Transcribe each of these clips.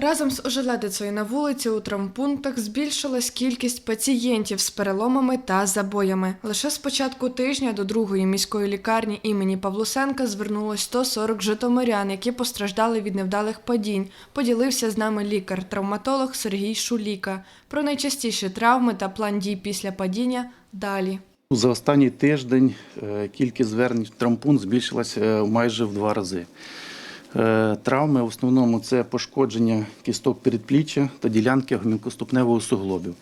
Разом з ожеледицею на вулиці у травмпунктах збільшилась кількість пацієнтів з переломами та забоями. Лише з початку тижня до другої міської лікарні імені Павлусенка звернулось 140 житомирян, які постраждали від невдалих падінь. Поділився з нами лікар-травматолог Сергій Шуліка. Про найчастіші травми та план дій після падіння далі. За останній тиждень е, кількість звернень в травмпункт збільшилася е, майже в два рази. Е, Травми в основному це пошкодження кісток передпліччя та ділянки гомілкоступневого суглобів.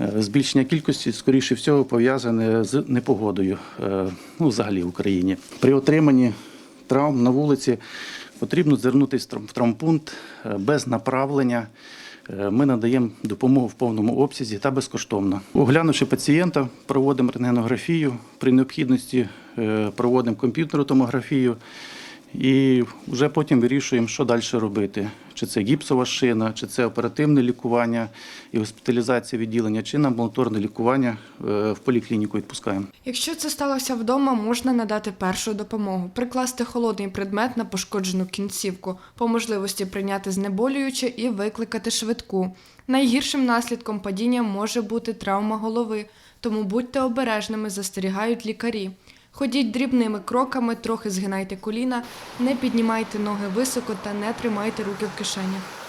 Е, Збільшення кількості, скоріше всього, пов'язане з непогодою е, ну, взагалі в Україні. При отриманні травм на вулиці потрібно звернутися в травмпункт без направлення. Ми надаємо допомогу в повному обсязі та безкоштовно. Оглянувши пацієнта, проводимо рентгенографію. При необхідності проводимо комп'ютерну томографію і вже потім вирішуємо, що далі робити. Чи це гіпсова шина, чи це оперативне лікування і госпіталізація відділення, чи на амбулаторне лікування е, в поліклініку відпускаємо. Якщо це сталося вдома, можна надати першу допомогу, прикласти холодний предмет на пошкоджену кінцівку, по можливості прийняти знеболююче і викликати швидку. Найгіршим наслідком падіння може бути травма голови, тому будьте обережними, застерігають лікарі. Ходіть дрібними кроками, трохи згинайте коліна, не піднімайте ноги високо та не тримайте руки в кишенях.